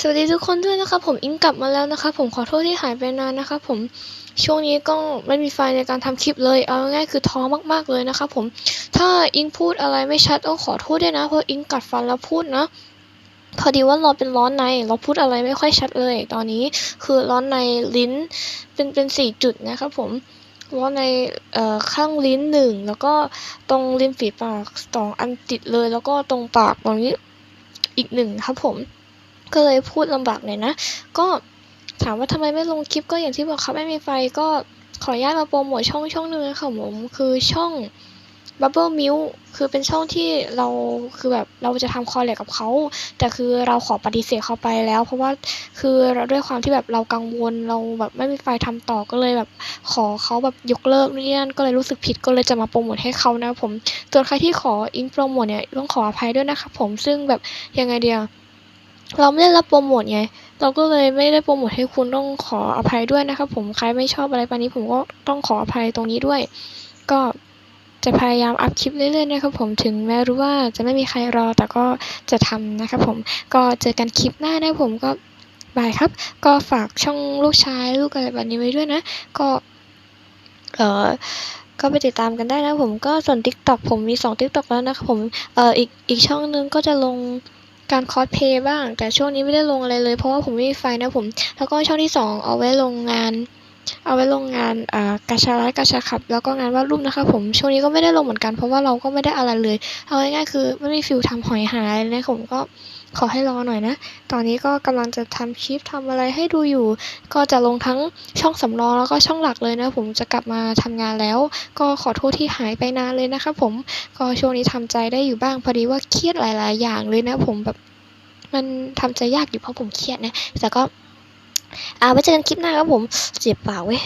สวัสดีทุกคนด้วยนะครับผมอิงกลับมาแล้วนะครับผมขอโทษที่หายไปนานนะครับผมช่วงนี้ก็ไม่มีไฟในการทำคลิปเลยเอาง่ายคือท้อมากๆเลยนะครับผมถ้าอิงพูดอะไรไม่ชัดต้องขอโทษด้วยนะเพราะอิงกัดฟันแล้วพูดนะพอดีว่าเราเป็นร้อนในเราพูดอะไรไม่ค่อยชัดเลย ตอนนี้คือร้อนในลิ้นเป็นเป็นสี่จุดนะครับผมร้อนในเอ่อข้างลิ้นหนึ่งแล้วก็ตรงริมฝีปากสองอันติดเลย แล้วก็ตรงปากตรงนี้อีกหนึ่งครับผม ก็เลยพูดลำบากหน่อยนะ ก็ถามว่าทำไมไม่ลงคลิปก็อย่างที่บอกครับไม่มีไฟก็ขออนุญาตมาโปรโมทช่องช่องหนึ่งนะครับผมคือช่อง Bubble m i l คือเป็นช่องที่เราคือแบบเราจะทำคอลแลบกับเขา แต่คือเราขอปฏิเสธเขาไปแล้ว เพราะว่าคือเราด้วยความที่แบบเรากังวลเราแบบไม่มีไฟทำต่อก็เลยแบบขอเขาแบบยกเลิกนี่นั่นก็เลยรู้สึกผิดก็เลยจะมาโปรโมทให้เขานะผมส่วนใครที่ขออิงโปรโมทเนี่ยต้องขออภัยด้วยนะครับผมซึ่งแบบยังไงเดียว เราไม่ได้รับโปรโมทไง เราก็เลยไม่ได้โปรโมทให้คุณต้องขออภัยด้วยนะครับผมใครไม่ชอบอะไรปานนี้ผมก็ต้องขออภัยตรงนี้ด้วย ก็จะพยายามอัพคลิปเรื่อยๆนะครับผมถึงแม้รู้ว่าจะไม่มีใครรอแต่ก็จะทำนะครับผมก็เจอกันคลิปหน้านะผมก็บายครับ ก็ฝากช่องลูกชายลูกอะไรแบบนี้ไว้ด้วยนะ ก็เออก็ไปติดตามกันได้นะผมก็ส่วน TikTok ผมมี 2 TikTok แล้วนะครับผมเอ่ออีกอีกช่องนึงก็จะลง การคอสเพย์บ้าง แต่ช่วงนี้ไม่ได้ลงอะไรเลยเพราะว่าผมไม่มีไฟนะผม แล้วก็ช่องที่ 2 เอาไว้ลงงาน เอาไว้ลงงานกาชาไลฟ์กาชาขับ แล้วก็งานวาดรูปนะครับผมช่วงนี้ก็ไม่ได้ลงเหมือนกันเพราะว่าเราก็ไม่ได้อะไรเลย เอาง่ายๆคือไม่มีฟิลทำหอยหายเลยนะผมก็ขอให้รอหน่อยนะ ตอนนี้ก็กำลังจะทำคลิปทำอะไรให้ดูอยู่ ก็จะลงทั้งช่องสำรองแล้วก็ช่องหลักเลยนะผมจะกลับมาทำงานแล้ว ก็ขอโทษที่หายไปนานเลยนะครับผมก็ช่วงนี้ทำใจได้อยู่บ้างพอดีว่าเครียดหลาย ๆ อย่างเลยนะผมแบบมันทำใจยากอยู่เพราะผมเครียดนะแต่ก็ อ่าไว้เจอกันคลิปหน้าครับผม เจ็บปากเว้ย